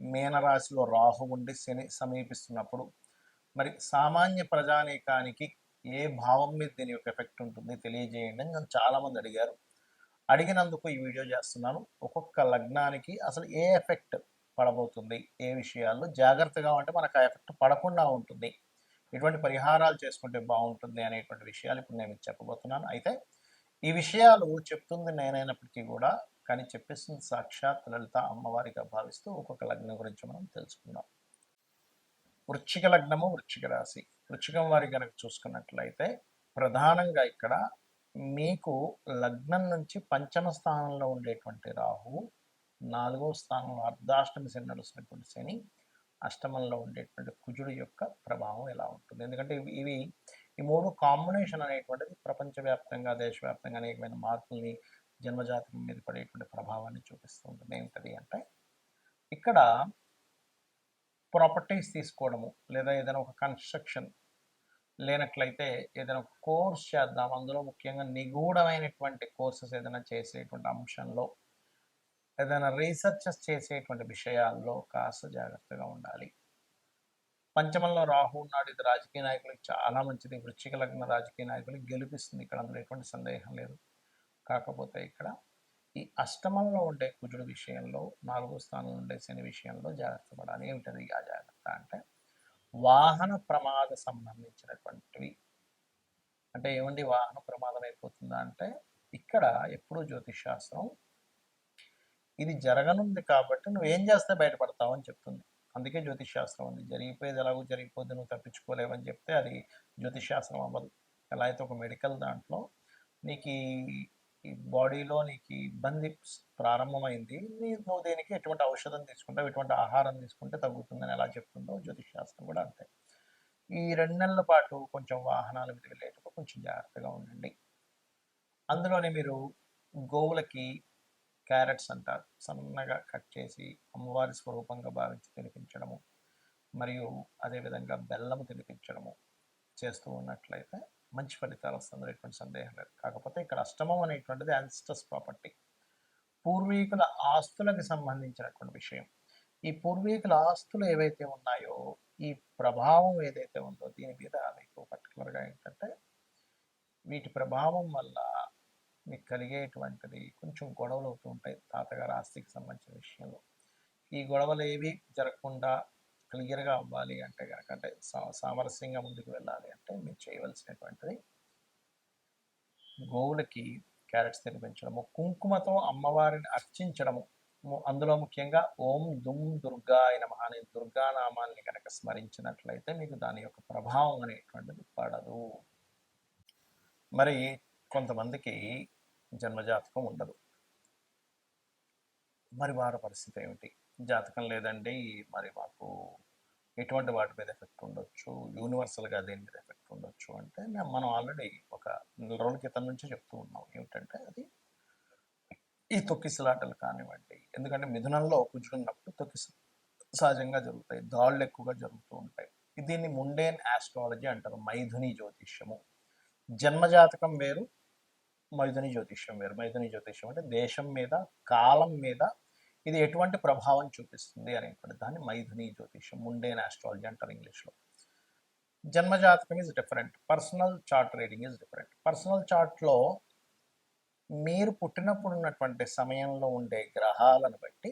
మీనరాశిలో రాహు ఉండి శని సమీపిస్తున్నప్పుడు మరి సామాన్య ప్రజానీకానికి ఏ భావం మీద దీని యొక్క ఎఫెక్ట్ ఉంటుంది తెలియజేయండి అని నన్ను చాలామంది అడిగారు. అడిగినందుకు ఈ వీడియో చేస్తున్నాను. ఒక్కొక్క లగ్నానికి అసలు ఏ ఎఫెక్ట్ పడబోతుంది ఏ విషయాల్లో జాగ్రత్తగా ఉంటే మనకు ఆ ఎఫెక్ట్ పడకుండా ఉంటుంది ఎటువంటి పరిహారాలు చేసుకుంటే బాగుంటుంది అనేటువంటి విషయాలు ఇప్పుడు నేను చెప్పబోతున్నాను. అయితే ఈ విషయాలు చెప్తుంది నేనైనప్పటికీ కూడా కానీ చెప్పేస్తుంది సాక్షాత్ లలిత అమ్మవారిగా భావిస్తూ ఒక్కొక్క లగ్నం గురించి మనం తెలుసుకుందాం. వృచ్చిక లగ్నము వృచ్చిక రాశి. వృచ్చికం వారి కనుక చూసుకున్నట్లయితే ప్రధానంగా ఇక్కడ మీకు లగ్నం నుంచి పంచమ స్థానంలో ఉండేటువంటి రాహు నాలుగో స్థానంలో అర్ధాష్టమి శని నడుస్తున్నటువంటి శని అష్టమంలో ఉండేటువంటి కుజుడు యొక్క ప్రభావం ఎలా ఉంటుంది. ఎందుకంటే ఇవి ఇవి ఈ మూడు కాంబినేషన్ అనేటువంటిది ప్రపంచవ్యాప్తంగా దేశవ్యాప్తంగా అనేకమైన మార్పుల్ని జన్మజాతకం మీద పడేటువంటి ప్రభావాన్ని చూపిస్తూ ఉంటుంది. ఏమిటది అంటే ఇక్కడ ప్రాపర్టీస్ తీసుకోవడము లేదా ఏదైనా ఒక కన్స్ట్రక్షన్ లేనట్లయితే ఏదైనా ఒక కోర్స్ చేద్దాం. అందులో ముఖ్యంగా నిగూఢమైనటువంటి కోర్సెస్ ఏదైనా చేసేటువంటి అంశంలో ఏదైనా రీసెర్చెస్ చేసేటువంటి విషయాల్లో కాస్త జాగ్రత్తగా ఉండాలి. పంచమంలో రాహు ఉన్నాడు. ఇది రాజకీయ నాయకులకు చాలా మంచిది. వృశ్చిక లగ్న రాజకీయ నాయకులకు గెలిపిస్తుంది. ఇక్కడ అందులో ఎటువంటి సందేహం లేదు. కాకపోతే ఇక్కడ ఈ అష్టమంలో ఉండే కుజుడు విషయంలో నాలుగో స్థానంలో ఉండే శని విషయంలో జాగ్రత్త పడాలి. ఏమిటది ఆ జాగ్రత్త అంటే వాహన ప్రమాద సంబంధించినటువంటివి. అంటే ఏమండి? వాహన ప్రమాదం అయిపోతుందా అంటే ఇక్కడ ఎప్పుడూ జ్యోతిష్ శాస్త్రం ఇది జరగనుంది కాబట్టి నువ్వు ఏం చేస్తే బయటపడతావు అని చెప్తుంది. అందుకే జ్యోతిష్ శాస్త్రం ఉంది. జరిగిపోయేది ఎలాగో జరిగిపోద్ది నువ్వు తప్పించుకోలేవని చెప్తే అది శాస్త్రం అవ్వదు. ఎలా అయితే ఒక మెడికల్ దాంట్లో నీకు ఈ- బాడీలో నీకు ఇబ్బంది ప్రారంభమైంది నీ నువ్వు దేనికి ఎటువంటి ఔషధం తీసుకుంటావు ఎటువంటి ఆహారం తీసుకుంటే తగ్గుతుందని ఎలా చెప్తుందో జ్యోతిష్ శాస్త్రం కూడా అంతే. ఈ రెండు నెలల పాటు కొంచెం వాహనాల మీద వెళ్ళేటప్పుడు కొంచెం జాగ్రత్తగా ఉండండి. అందులోనే మీరు గోవులకి క్యారెట్స్ అంటారు. సన్నగా కట్ చేసి అమ్మవారి స్వరూపంగా భావించి తినిపించడము మరియు అదేవిధంగా బెల్లము తినిపించడము చేస్తూ ఉన్నట్లయితే మంచి ఫలితాలు వస్తుంది ఎటువంటి సందేహం లేదు. కాకపోతే ఇక్కడ అష్టమం అనేటువంటిది యాన్సిస్టర్స్ ప్రాపర్టీ పూర్వీకుల ఆస్తులకు సంబంధించినటువంటి విషయం. ఈ పూర్వీకుల ఆస్తులు ఏవైతే ఉన్నాయో ఈ ప్రభావం ఏదైతే ఉందో దీని మీద మీకు పర్టికులర్గా ఏంటంటే వీటి ప్రభావం వల్ల మీకు కలిగేటువంటిది కొంచెం గొడవలు అవుతూ ఉంటాయి. తాతగారు ఆస్తికి సంబంధించిన విషయంలో. ఈ గొడవలు ఏవి జరగకుండా క్లియర్గా అవ్వాలి అంటే కనుక అంటే సామరస్యంగా ముందుకు వెళ్ళాలి అంటే మీరు చేయవలసినటువంటిది గోవులకి క్యారెట్స్ తినిపించడము కుంకుమతో అమ్మవారిని అర్చించడము. అందులో ముఖ్యంగా ఓం దుమ్ దుర్గా అయిన మహాని దుర్గా నామాన్ని కనుక స్మరించినట్లయితే మీకు దాని యొక్క ప్రభావం అనేటువంటిది పడదు. మరి కొంతమందికి జన్మజాతకం ఉండదు. మరి వారి పరిస్థితి ఏమిటి? జాతకం లేదండి. మరి మాకు ఎటువంటి వాటి మీద ఎఫెక్ట్ ఉండొచ్చు? యూనివర్సల్గా దేని మీద ఎఫెక్ట్ ఉండొచ్చు అంటే మేము మనం ఆల్రెడీ ఒక నెల రోజుల క్రితం నుంచి చెప్తూ ఉన్నాం. ఏమిటంటే అది ఈ తొక్కిసలాటలు కానివ్వండి. ఎందుకంటే మిథునంలో కూర్చున్నప్పుడు తొక్కిస సహజంగా జరుగుతాయి. దాళ్ళు ఎక్కువగా జరుగుతూ ఉంటాయి. దీన్ని ముండేన్ ఆస్ట్రాలజీ అంటారు. మైథుని జ్యోతిష్యము. జన్మజాతకం వేరు మైథుని జ్యోతిష్యం వేరు. మైథుని జ్యోతిష్యం అంటే దేశం మీద కాలం మీద ఇది ఎటువంటి ప్రభావం చూపిస్తుంది అనేటువంటి దాన్ని మైథుని జ్యోతిష్యం ముండేన్ ఆస్ట్రాలజీ అంటారు ఇంగ్లీష్లో. జన్మజాతకం is different personal chart reading is different personal చార్ట్లో మీరు పుట్టినప్పుడు ఉన్నటువంటి సమయంలో ఉండే గ్రహాలను బట్టి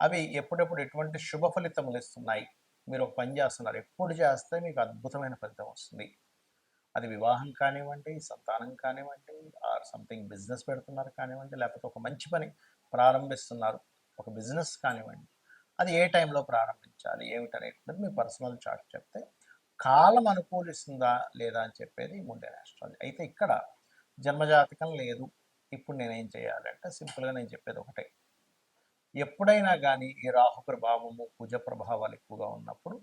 అవి ఎప్పుడెప్పుడు ఎటువంటి శుభ ఫలితములు ఇస్తున్నాయి? మీరు ఒక పని చేస్తున్నారు. ఎప్పుడు చేస్తే మీకు అద్భుతమైన ఫలితం వస్తుంది. అది వివాహం కానివ్వండి సంతానం కానివ్వండి ఆర్ సంథింగ్ బిజినెస్ పెడుతున్నారు కానివ్వండి లేకపోతే ఒక మంచి పని ప్రారంభిస్తున్నారు. ఒక బిజినెస్ కానివ్వండి అది ఏ టైంలో ప్రారంభించాలి ఏమిటనేటువంటిది మీ పర్సనల్ చార్ట్ చెప్తే కాలం అనుకూలిస్తుందా లేదా అని చెప్పేది ముండే ఆస్ట్రాలజీ అయితే ఇక్కడ జన్మజాతకం లేదు. ఇప్పుడు నేనేం చేయాలంటే సింపుల్గా నేను చెప్పేది ఒకటే. ఎప్పుడైనా కానీ ఈ రాహు ప్రభావము కుజ ప్రభావాలు ఎక్కువగా ఉన్నప్పుడు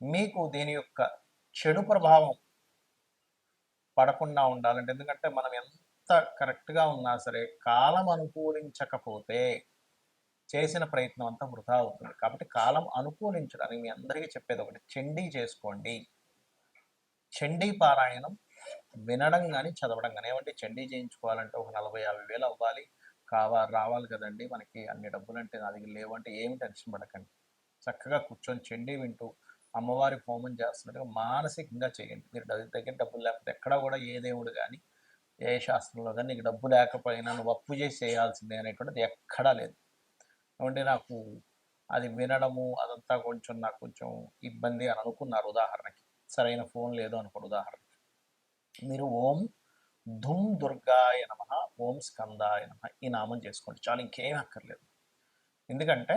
మీకు దీని యొక్క చెడు ప్రభావం పడకుండా ఉండాలంటే ఎందుకంటే మనం ఎంత కరెక్ట్గా ఉన్నా సరే కాలం అనుకూలించకపోతే చేసిన ప్రయత్నం అంతా వృధా అవుతుంది. కాబట్టి కాలం అనుకూలించడానికి మీ అందరికీ చెప్పేది ఒకటి చండీ చేసుకోండి. చండీ పారాయణం వినడం కానీ చదవడం కానీ ఏమంటే చండీ చేయించుకోవాలంటే ఒక నలభై యాభై వేలు అవ్వాలి. కావా రావాలి కదండి మనకి అన్ని డబ్బులు అంటే నా దగ్గర లేవంటే ఏమి టెన్షన్ పడకండి. చక్కగా కూర్చొని చండీ వింటూ అమ్మవారి హోమం చేస్తున్నట్టుగా మానసికంగా చేయండి. మీరు డ- దగ్గర డబ్బులు లేకపోతే ఎక్కడ కూడా ఏ దేవుడు కానీ ఏ శాస్త్రంలో కానీ నీకు డబ్బు లేకపోయినా నువ్వు అప్పు చేసి చేయాల్సిందే అనేటువంటిది ఎక్కడా లేదు. ఏమంటే నాకు అది వినడము అదంతా కొంచెం నాకు కొంచెం ఇబ్బంది అని అనుకున్నారు ఉదాహరణకి. సరైన ఫోన్ లేదు అనుకోండి ఉదాహరణకి. మీరు ఓం ధుమ్ దుర్గాయ నమ ఓం స్కందాయ నమ ఈ నామం చేసుకోండి. చాలా ఇంకేం అక్కర్లేదు. ఎందుకంటే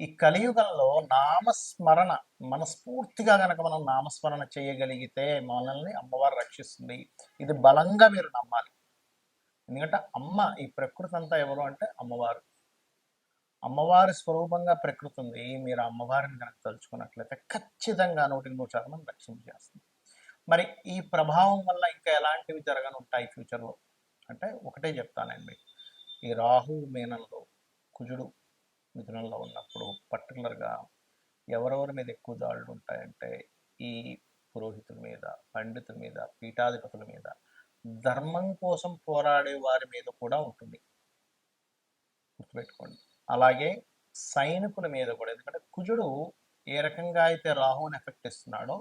ఈ కలియుగంలో నామస్మరణ మనస్ఫూర్తిగా కనుక మనం నామస్మరణ చేయగలిగితే మనల్ని అమ్మవారు రక్షిస్తుంది. ఇది బలంగా మీరు నమ్మాలి. ఎందుకంటే అమ్మ ఈ ప్రకృతి అంతా ఎవరు అంటే అమ్మవారు. అమ్మవారి స్వరూపంగా ప్రకృతి ఉంది. మీరు అమ్మవారిని కనుక తలుచుకున్నట్లయితే ఖచ్చితంగా నూటికి నూరు శాతం రక్షించేస్తుంది రక్షణ చేస్తుంది. మరి ఈ ప్రభావం వల్ల ఇంకా ఎలాంటివి జరగనుంటాయి ఫ్యూచర్లో? అంటే ఒకటే చెప్తానండి. ఈ రాహు మీనంలో కుజుడు మిథునంలో ఉన్నప్పుడు పర్టికులర్గా ఎవరెవరి మీద ఎక్కువ దాడులు ఉంటాయంటే ఈ పురోహితుల మీద పండితుల మీద పీఠాధిపతుల మీద ధర్మం కోసం పోరాడే వారి మీద కూడా ఉంటుంది. గుర్తుపెట్టుకోండి. అలాగే సైనికుల మీద కూడా. ఎందుకంటే కుజుడు ఏ రకంగా అయితే రాహుని ఎఫెక్ట్ ఇస్తున్నాడో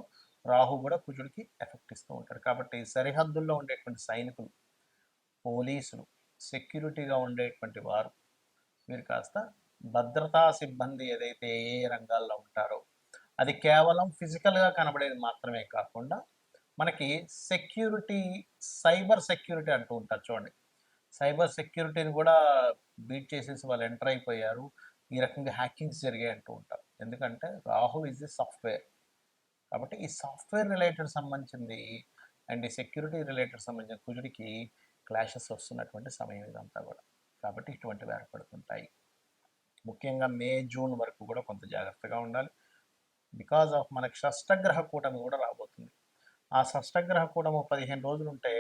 రాహు కూడా కుజుడికి ఎఫెక్ట్ ఇస్తూ ఉంటాడు. కాబట్టి సరిహద్దుల్లో ఉండేటువంటి సైనికులు పోలీసులు సెక్యూరిటీగా ఉండేటువంటి వారు మీరు కాస్త భద్రతా సిబ్బంది ఏదైతే ఏ ఏ రంగాల్లో ఉంటారో అది కేవలం ఫిజికల్గా కనబడేది మాత్రమే కాకుండా మనకి సెక్యూరిటీ సైబర్ సెక్యూరిటీ అంటూ ఉంటారు చూడండి. సైబర్ సెక్యూరిటీని కూడా బీట్ చేసేసి వాళ్ళు ఎంటర్ అయిపోయారు. ఈ రకంగా హ్యాకింగ్స్ జరిగాయి అంటూ ఉంటారు. ఎందుకంటే రాహు ఇస్ ది సాఫ్ట్వేర్ కాబట్టి ఈ సాఫ్ట్వేర్ రిలేటెడ్ సంబంధించింది అండ్ ఈ సెక్యూరిటీ రిలేటెడ్ సంబంధించిన కుజుడికి క్లాషెస్ వస్తున్నటువంటి సమయం ఇదంతా కూడా. కాబట్టి ఇటువంటివి ఏర్పడుతుంటాయి. ముఖ్యంగా మే జూన్ వరకు కూడా కొంత జాగ్రత్తగా ఉండాలి. బికాజ్ ఆఫ్ మనకి షష్టగ్రహ కూటమి కూడా రాబోతుంది. ఆ షష్టగ్రహ కూటము పదిహేను రోజులు ఉంటే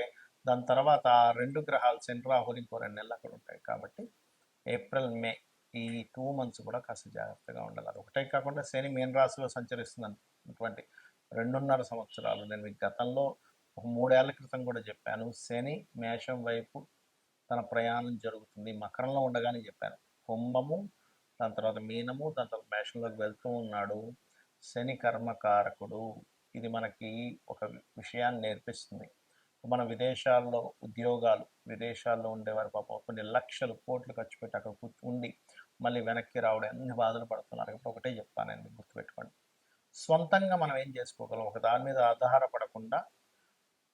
దాని తర్వాత ఆ రెండు గ్రహాలు శని రాహులు ఇంకో రెండు నెలలు అక్కడ ఉంటాయి కాబట్టి ఏప్రిల్ మే ఈ టూ మంత్స్ కూడా కాస్త జాగ్రత్తగా ఉండాలి. అది ఒకటే కాకుండా శని మీన రాశిలో సంచరిస్తుంది అటువంటి రెండున్నర సంవత్సరాలు. నేను మీకు గతంలో ఒక మూడేళ్ళ క్రితం కూడా చెప్పాను శని మేషం వైపు తన ప్రయాణం జరుగుతుంది మకరంలో ఉండగానే చెప్పాను. కుంభము దాని తర్వాత మీనము దాని తర్వాత మేషంలోకి వెళ్తూ ఉన్నాడు శని కర్మకారకుడు. ఇది మనకి ఒక విషయాన్ని నేర్పిస్తుంది. మన విదేశాల్లో ఉద్యోగాలు విదేశాల్లో ఉండేవారు పాపం. కొన్ని లక్షలు కోట్లు ఖర్చు పెట్టి అక్కడ కూర్చు ఉండి మళ్ళీ వెనక్కి రావడం ఎన్ని బాధలు పడుతున్నారు. కాబట్టి ఒకటే చెప్తానండి గుర్తుపెట్టుకోండి. సొంతంగా మనం ఏం చేసుకోగలం? ఒక దాని మీద ఆధారపడకుండా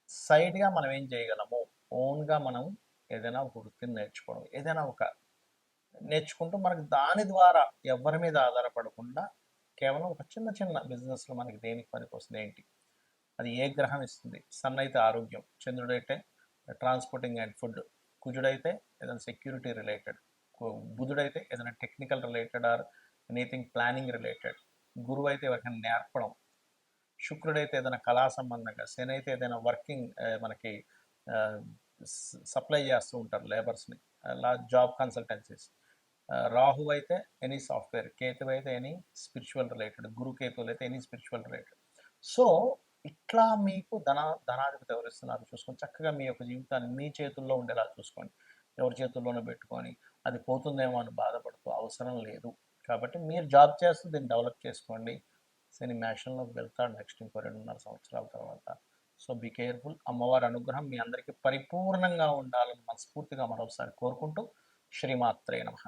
సైడ్గా మనం ఏం చేయగలము? ఓన్గా మనం ఏదైనా ఒక వృత్తిని నేర్చుకోవడం. ఏదైనా ఒక నేర్చుకుంటూ మనకి దాని ద్వారా ఎవరి మీద ఆధారపడకుండా కేవలం ఒక చిన్న చిన్న బిజినెస్లో మనకి దేనికి పనికి వస్తుంది ఏంటి? అది ఏ గ్రహం ఇస్తుంది? సన్ అయితే ఆరోగ్యం చంద్రుడైతే ట్రాన్స్పోర్టింగ్ అండ్ ఫుడ్ కుజుడైతే ఏదైనా సెక్యూరిటీ రిలేటెడ్ బుధుడైతే ఏదైనా technical related or anything planning related గురువు అయితే ఎవరికైనా నేర్పడం. శుక్రుడైతే ఏదైనా కళా సంబంధంగా శని అయితే ఏదైనా వర్కింగ్ మనకి సప్లై చేస్తూ ఉంటారు లేబర్స్ని అలా జాబ్ కన్సల్టెన్సీస్ రాహు అయితే ఎనీ సాఫ్ట్వేర్ కేతు అయితే ఎనీ స్పిరిచువల్ రిలేటెడ్ గురు కేతువులు అయితే ఎనీ స్పిరిచువల్ రిలేటెడ్ సో ఇట్లా మీకు ధన ధనాధిపతి ఎవరిస్తున్నారు చూసుకొని చక్కగా మీ యొక్క జీవితాన్ని మీ చేతుల్లో ఉండేలా చూసుకోండి. ఎవరి చేతుల్లోనూ పెట్టుకొని అది పోతుందేమో అని బాధపడుతూ అవసరం లేదు. కాబట్టి మీరు జాబ్ చేస్తూ దీన్ని డెవలప్ చేసుకోండి. శని మ్యాషన్లోకి వెళ్తాడు నెక్స్ట్ ఇంకో రెండున్నర సంవత్సరాల తర్వాత. So be careful. అమ్మవారి అనుగ్రహం మీ అందరికీ పరిపూర్ణంగా ఉండాలని మనస్ఫూర్తిగా మరొకసారి కోరుకుంటూ శ్రీమాత్రే నమః.